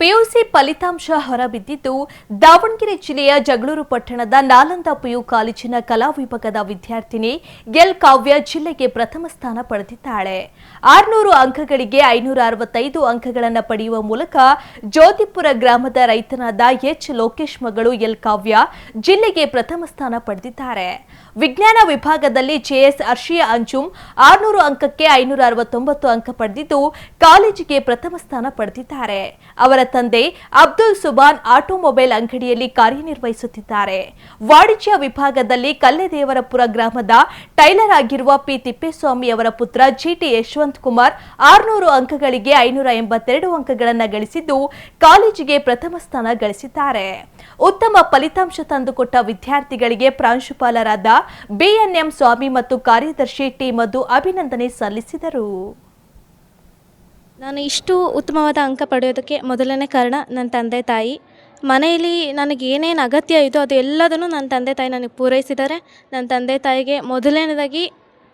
PUC ಫಲಿತಾಂಶ ಹೊರಬಿದ್ದಿದ್ದು, ದಾವಣಗೆರೆ ಜಿಲ್ಲೆಯ ಜಗಳೂರು ಪಟ್ಟಣದ ನಾಲಂದ ಪಿಯು ಕಾಲೇಜಿನ ಕಲಾ ವಿಭಾಗದ ವಿದ್ಯಾರ್ಥಿನಿ ಗೆಲ್ ಕಾವ್ಯ ಜಿಲ್ಲೆಗೆ ಪ್ರಥಮ ಸ್ಥಾನ ಪಡೆದಿದ್ದಾಳೆ. ಆರುನೂರು ಅಂಕಗಳಿಗೆ ಐನೂರ ಅರವತ್ತೈದು ಅಂಕಗಳನ್ನು ಪಡೆಯುವ ಮೂಲಕ ಜ್ಯೋತಿಪುರ ಗ್ರಾಮದ ರೈತನಾದ ಎಚ್ ಲೋಕೇಶ್ ಮಗಳು ಎಲ್ ಕಾವ್ಯ ಜಿಲ್ಲೆಗೆ ಪ್ರಥಮ ಸ್ಥಾನ ಪಡೆದಿದ್ದಾರೆ. ವಿಜ್ಞಾನ ವಿಭಾಗದಲ್ಲಿ ಜೆಎಸ್ ಅರ್ಷಿಯಾ ಅಂಜುಮ್ ಆರುನೂರು ಅಂಕಕ್ಕೆ ಐನೂರ ಅರವತ್ತೊಂಬತ್ತು ಅಂಕ ಪಡೆದಿದ್ದು, ಕಾಲೇಜಿಗೆ ಪ್ರಥಮ ಸ್ಥಾನ ಪಡೆದಿದ್ದಾರೆ. ಅವರ ತಂದೆ ಅಬ್ದುಲ್ ಸುಬಾನ್ ಆಟೋಮೊಬೈಲ್ ಅಂಗಡಿಯಲ್ಲಿ ಕಾರ್ಯನಿರ್ವಹಿಸುತ್ತಿದ್ದಾರೆ. ವಾಣಿಜ್ಯ ವಿಭಾಗದಲ್ಲಿ ಕಲ್ಲೆದೇವರಪುರ ಗ್ರಾಮದ ಟೈಲರ್ ಆಗಿರುವ ಪಿ ತಿಪ್ಪೇಸ್ವಾಮಿ ಅವರ ಪುತ್ರ ಜಿಟಿ ಯಶವಂತ್ ಕುಮಾರ್ ಆರುನೂರು ಅಂಕಗಳಿಗೆ ಐನೂರ ಎಂಬತ್ತೆರಡು ಅಂಕಗಳನ್ನು ಗಳಿಸಿದ್ದು ಕಾಲೇಜಿಗೆ ಪ್ರಥಮ ಸ್ಥಾನ ಗಳಿಸಿದ್ದಾರೆ. ಉತ್ತಮ ಫಲಿತಾಂಶ ತಂದುಕೊಟ್ಟ ವಿದ್ಯಾರ್ಥಿಗಳಿಗೆ ಪ್ರಾಂಶುಪಾಲರಾದ ಬಿಎನ್ಎಂ ಸ್ವಾಮಿ ಮತ್ತು ಕಾರ್ಯದರ್ಶಿ ಟಿ ಮಧು ಅಭಿನಂದನೆ ಸಲ್ಲಿಸಿದರು. ನಾನು ಇಷ್ಟು ಉತ್ತಮವಾದ ಅಂಕ ಪಡೆಯೋದಕ್ಕೆ ಮೊದಲನೇ ಕಾರಣ ನನ್ನ ತಂದೆ ತಾಯಿ. ಮನೆಯಲ್ಲಿ ನನಗೆ ಏನೇನು ಅಗತ್ಯ ಇದೋ ಅದು ಎಲ್ಲದನ್ನು ನನ್ನ ತಂದೆ ತಾಯಿ ನನಗೆ ಪೂರೈಸಿದ್ದಾರೆ. ನನ್ನ ತಂದೆ ತಾಯಿಗೆ ಮೊದಲನೇದಾಗಿ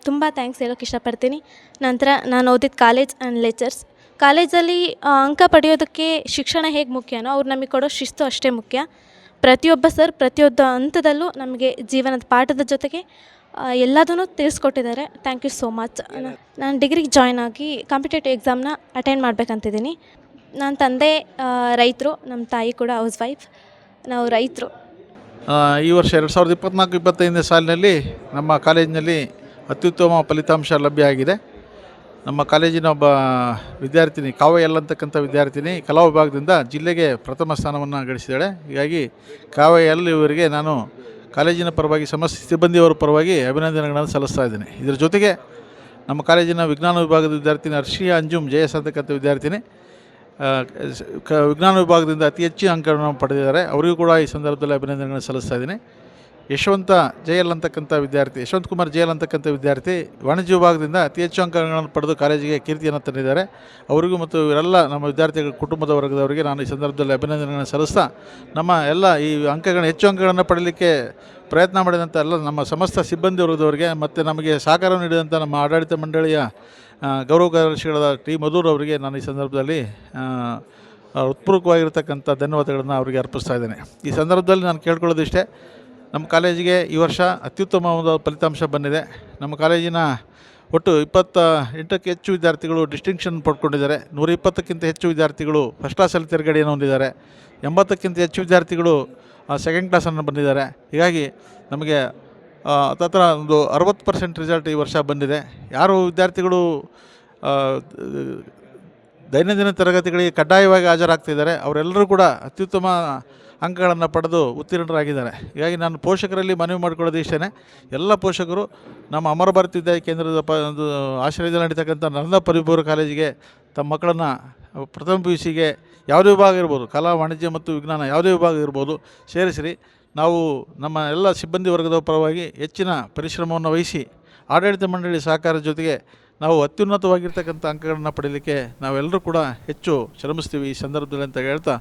ತುಂಬ ಥ್ಯಾಂಕ್ಸ್ ಹೇಳೋಕೆ ಇಷ್ಟಪಡ್ತೀನಿ. ನಂತರ ನಾನು ಓದಿದ ಕಾಲೇಜ್ ಆ್ಯಂಡ್ ಲೆಕ್ಚರ್ಸ್ ಕಾಲೇಜಲ್ಲಿ ಅಂಕ ಪಡೆಯೋದಕ್ಕೆ ಶಿಕ್ಷಣ ಹೇಗೆ ಮುಖ್ಯನೋ ಅವ್ರು ನಮಗೆ ಕೊಡೋ ಶಿಸ್ತು ಅಷ್ಟೇ ಮುಖ್ಯ. ಪ್ರತಿಯೊಬ್ಬ ಸರ್ ಪ್ರತಿಯೊಂದು ಹಂತದಲ್ಲೂ ನಮಗೆ ಜೀವನದ ಪಾಠದ ಜೊತೆಗೆ ಎಲ್ಲದನ್ನು ತಿಳಿಸ್ಕೊಟ್ಟಿದ್ದಾರೆ. ಥ್ಯಾಂಕ್ ಯು ಸೋ ಮಚ್ ನಾನು ಡಿಗ್ರಿಗೆ ಜಾಯ್ನ್ ಆಗಿ ಕಾಂಪಿಟೇಟಿವ್ ಎಕ್ಸಾಮ್ನ ಅಟೆಂಡ್ ಮಾಡಬೇಕಂತಿದ್ದೀನಿ. ನನ್ನ ತಂದೆ ರೈತರು ನಮ್ಮ ತಾಯಿ ಕೂಡ ಹೌಸ್ ವೈಫ್ ನಾವು ರೈತರು. ಈ ವರ್ಷ ಎರಡು ಸಾವಿರದ ಇಪ್ಪತ್ನಾಲ್ಕು ಇಪ್ಪತ್ತೈದನೇ ಸಾಲಿನಲ್ಲಿ ನಮ್ಮ ಕಾಲೇಜಿನಲ್ಲಿ ಅತ್ಯುತ್ತಮ ಫಲಿತಾಂಶ ಲಭ್ಯ ಆಗಿದೆ. ನಮ್ಮ ಕಾಲೇಜಿನ ಒಬ್ಬ ವಿದ್ಯಾರ್ಥಿನಿ ಕಾವ್ಯ ಎಲ್ ಅಂತಕ್ಕಂಥ ವಿದ್ಯಾರ್ಥಿನಿ ಕಲಾ ವಿಭಾಗದಿಂದ ಜಿಲ್ಲೆಗೆ ಪ್ರಥಮ ಸ್ಥಾನವನ್ನು ಗಳಿಸಿದ್ದಾಳೆ. ಹೀಗಾಗಿ ಕಾವ್ಯ ಎಲ್ ಇವರಿಗೆ ನಾನು ಕಾಲೇಜಿನ ಪರವಾಗಿ ಸಮಸ್ತ ಸಿಬ್ಬಂದಿಯವರ ಪರವಾಗಿ ಅಭಿನಂದನೆಗಳನ್ನು ಸಲ್ಲಿಸ್ತಾ ಇದ್ದೇನೆ. ಇದರ ಜೊತೆಗೆ ನಮ್ಮ ಕಾಲೇಜಿನ ವಿಜ್ಞಾನ ವಿಭಾಗದ ವಿದ್ಯಾರ್ಥಿನಿ ಹರ್ಷಿಯಾ ಅಂಜುಮ್, ಜಯ ವಿದ್ಯಾರ್ಥಿನಿ ವಿಜ್ಞಾನ ವಿಭಾಗದಿಂದ ಅತಿ ಹೆಚ್ಚಿನ ಅಂಕಗಳನ್ನು ಪಡೆದಿದ್ದಾರೆ. ಅವರಿಗೂ ಕೂಡ ಈ ಸಂದರ್ಭದಲ್ಲಿ ಅಭಿನಂದನೆಗಳನ್ನು ಸಲ್ಲಿಸ್ತಾ ಇದ್ದೀನಿ. ಯಶವಂತ ಜಯಲ್ ಅಂತಕ್ಕಂಥ ವಿದ್ಯಾರ್ಥಿ, ಯಶವಂತ ಕುಮಾರ್ ಜಯಲ್ ಅಂತಕ್ಕಂಥ ವಿದ್ಯಾರ್ಥಿ ವಾಣಿಜ್ಯ ವಿಭಾಗದಿಂದ ಅತಿ ಹೆಚ್ಚು ಅಂಕಗಳನ್ನು ಪಡೆದು ಕಾಲೇಜಿಗೆ ಕೀರ್ತಿಯನ್ನು ತಂದಿದ್ದಾರೆ. ಅವರಿಗೂ ಮತ್ತು ಇವರೆಲ್ಲ ನಮ್ಮ ವಿದ್ಯಾರ್ಥಿಗಳ ಕುಟುಂಬದ ವರ್ಗದವರಿಗೆ ನಾನು ಈ ಸಂದರ್ಭದಲ್ಲಿ ಅಭಿನಂದನೆಗಳನ್ನು ಸಲ್ಲಿಸ್ತಾ, ನಮ್ಮ ಎಲ್ಲ ಈ ಅಂಕಗಳನ್ನು ಹೆಚ್ಚು ಅಂಕಗಳನ್ನು ಪಡೆಯಲಿಕ್ಕೆ ಪ್ರಯತ್ನ ಮಾಡಿದಂಥ ಎಲ್ಲ ನಮ್ಮ ಸಮಸ್ತ ಸಿಬ್ಬಂದಿ ವರ್ಗದವರಿಗೆ ಮತ್ತು ನಮಗೆ ಸಹಕಾರ ನೀಡಿದಂಥ ನಮ್ಮ ಆಡಳಿತ ಮಂಡಳಿಯ ಗೌರವ ಕಾರ್ಯದರ್ಶಿಗಳಾದ ಟಿ. ಮಧುರ್ ಅವರಿಗೆ ನಾನು ಈ ಸಂದರ್ಭದಲ್ಲಿ ಹೃತ್ಪೂರ್ವಕವಾಗಿರ್ತಕ್ಕಂಥ ಧನ್ಯವಾದಗಳನ್ನು ಅವರಿಗೆ ಅರ್ಪಿಸ್ತಾ ಇದ್ದೇನೆ. ಈ ಸಂದರ್ಭದಲ್ಲಿ ನಾನು ಕೇಳ್ಕೊಳ್ಳೋದಿಷ್ಟೇ ನಮ್ಮ ಕಾಲೇಜಿಗೆ ಈ ವರ್ಷ ಅತ್ಯುತ್ತಮವಾದ ಫಲಿತಾಂಶ ಬಂದಿದೆ. ನಮ್ಮ ಕಾಲೇಜಿನ ಒಟ್ಟು ಇಪ್ಪತ್ತ ಎಂಟಕ್ಕೆ ಹೆಚ್ಚು ವಿದ್ಯಾರ್ಥಿಗಳು ಡಿಸ್ಟಿಂಕ್ಷನ್ ಪಡ್ಕೊಂಡಿದ್ದಾರೆ. ನೂರ ಇಪ್ಪತ್ತಕ್ಕಿಂತ ಹೆಚ್ಚು ವಿದ್ಯಾರ್ಥಿಗಳು ಫಸ್ಟ್ ಕ್ಲಾಸಲ್ಲಿ ತೆರಗಡೆಯನ್ನು ಹೊಂದಿದ್ದಾರೆ. ಎಂಬತ್ತಕ್ಕಿಂತ ಹೆಚ್ಚು ವಿದ್ಯಾರ್ಥಿಗಳು ಸೆಕೆಂಡ್ ಕ್ಲಾಸನ್ನು ಬಂದಿದ್ದಾರೆ. ಹೀಗಾಗಿ ನಮಗೆ ತತ್ರ ಒಂದು ಅರವತ್ತು ಪರ್ಸೆಂಟ್ ರಿಸಲ್ಟ್ ಈ ವರ್ಷ ಬಂದಿದೆ. ಯಾರು ವಿದ್ಯಾರ್ಥಿಗಳು ದೈನಂದಿನ ತರಗತಿಗಳಿಗೆ ಕಡ್ಡಾಯವಾಗಿ ಹಾಜರಾಗ್ತಿದ್ದಾರೆ. ಅವರೆಲ್ಲರೂ ಕೂಡ ಅತ್ಯುತ್ತಮ ಅಂಕಗಳನ್ನು ಪಡೆದು ಉತ್ತೀರ್ಣರಾಗಿದ್ದಾರೆ. ಹೀಗಾಗಿ ನಾನು ಪೋಷಕರಲ್ಲಿ ಮನವಿ ಮಾಡ್ಕೊಳ್ಳೋದು ಇಷ್ಟೇ ಎಲ್ಲ ಪೋಷಕರು ನಮ್ಮ ಅಮರ ಭಾರತಿ ವಿದ್ಯಾ ಕೇಂದ್ರದ ಪ ಒಂದು ಆಶ್ರಯದಲ್ಲಿ ನಡೀತಕ್ಕಂಥ ನರ್ಮದಾ ಪರಿಪೂರ್ವ ಕಾಲೇಜಿಗೆ ತಮ್ಮ ಮಕ್ಕಳನ್ನು ಪ್ರಥಮ ಪಿ ಯು ಸಿಗೆ ಯಾವುದೇ ವಿಭಾಗ ಇರ್ಬೋದು, ಕಲಾ, ವಾಣಿಜ್ಯ ಮತ್ತು ವಿಜ್ಞಾನ ಯಾವುದೇ ವಿಭಾಗ ಇರ್ಬೋದು ಸೇರಿಸಿರಿ. ನಾವು ನಮ್ಮ ಎಲ್ಲ ಸಿಬ್ಬಂದಿ ವರ್ಗದ ಪರವಾಗಿ ಹೆಚ್ಚಿನ ಪರಿಶ್ರಮವನ್ನು ವಹಿಸಿ ಆಡಳಿತ ಮಂಡಳಿ ಸಹಕಾರ ಜೊತೆಗೆ ನಾವು ಅತ್ಯುನ್ನತವಾಗಿರ್ತಕ್ಕಂಥ ಅಂಕಗಳನ್ನು ಪಡೀಲಿಕ್ಕೆ ನಾವೆಲ್ಲರೂ ಕೂಡ ಹೆಚ್ಚು ಶ್ರಮಿಸ್ತೀವಿ ಈ ಸಂದರ್ಭದಲ್ಲಿ ಅಂತ ಹೇಳ್ತಾ